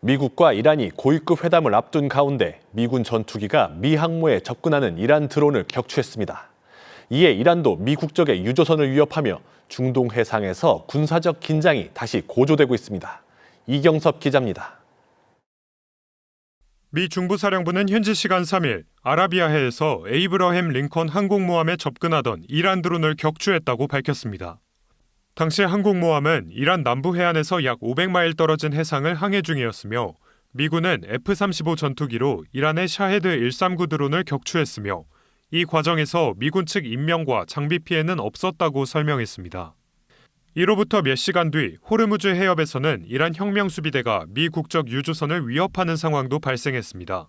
미국과 이란이 고위급 회담을 앞둔 가운데 미군 전투기가 미 항모에 접근하는 이란 드론을 격추했습니다. 이에 이란도 미국 적의 유조선을 위협하며 중동 해상에서 군사적 긴장이 다시 고조되고 있습니다. 이경섭 기자입니다. 미 중부사령부는 현지 시간 3일 아라비아해에서 에이브러햄 링컨 항공모함에 접근하던 이란 드론을 격추했다고 밝혔습니다. 당시 항공모함은 이란 남부 해안에서 약 500마일 떨어진 해상을 항해 중이었으며 미군은 F-35 전투기로 이란의 샤헤드 139 드론을 격추했으며 이 과정에서 미군 측 인명과 장비 피해는 없었다고 설명했습니다. 이로부터 몇 시간 뒤 호르무즈 해협에서는 이란 혁명수비대가 미 국적 유조선을 위협하는 상황도 발생했습니다.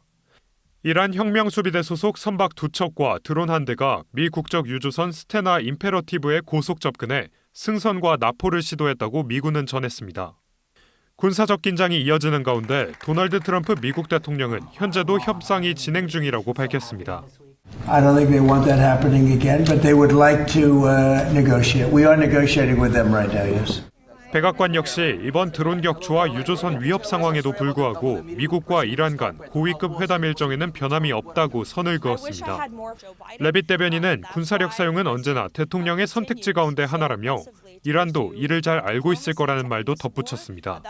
이란 혁명수비대 소속 선박 두 척과 드론 한 대가 미 국적 유조선 스테나 임페러티브에 고속 접근해 승선과 납포를 시도했다고 미군은 전했습니다. 군사적 긴장이 이어지는 가운데 도널드 트럼프 미국 대통령은 현재도 협상이 진행 중이라고 밝혔습니다. I don't think they want that happening again, but they would like to uh, negotiate. We are negotiating with them right now, yes. 백악관 역시 이번 드론 격추와 유조선 위협 상황에도 불구하고 미국과 이란 간 고위급 회담 일정에는 변함이 없다고 선을 그었습니다. 레빗 대변인은 군사력 사용은 언제나 대통령의 선택지 가운데 하나라며 이란도 이를 잘 알고 있을 거라는 말도 덧붙였습니다.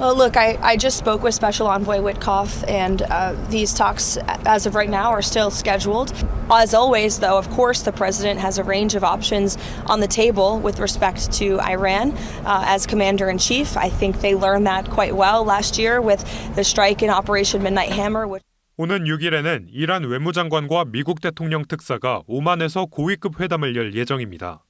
Look, I, I just spoke with Special Envoy Witkoff, and uh, these talks, as of right now, are still scheduled. As always, though, of course, the president has a range of options on the table with respect to Iran. Uh, as commander in chief, I think they learned that quite well last year with the strike in Operation Midnight Hammer, which 오는 6일에는 이란 외무장관과 미국 대통령 특사가 오만에서 고위급 회담을 열 예정입니다.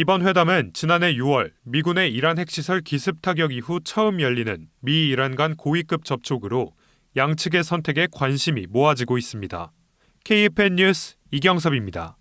이번 회담은 지난해 6월 미군의 이란 핵시설 기습 타격 이후 처음 열리는 미 이란 간 고위급 접촉으로 양측의 선택에 관심이 모아지고 있습니다. KFN 뉴스 이경섭입니다.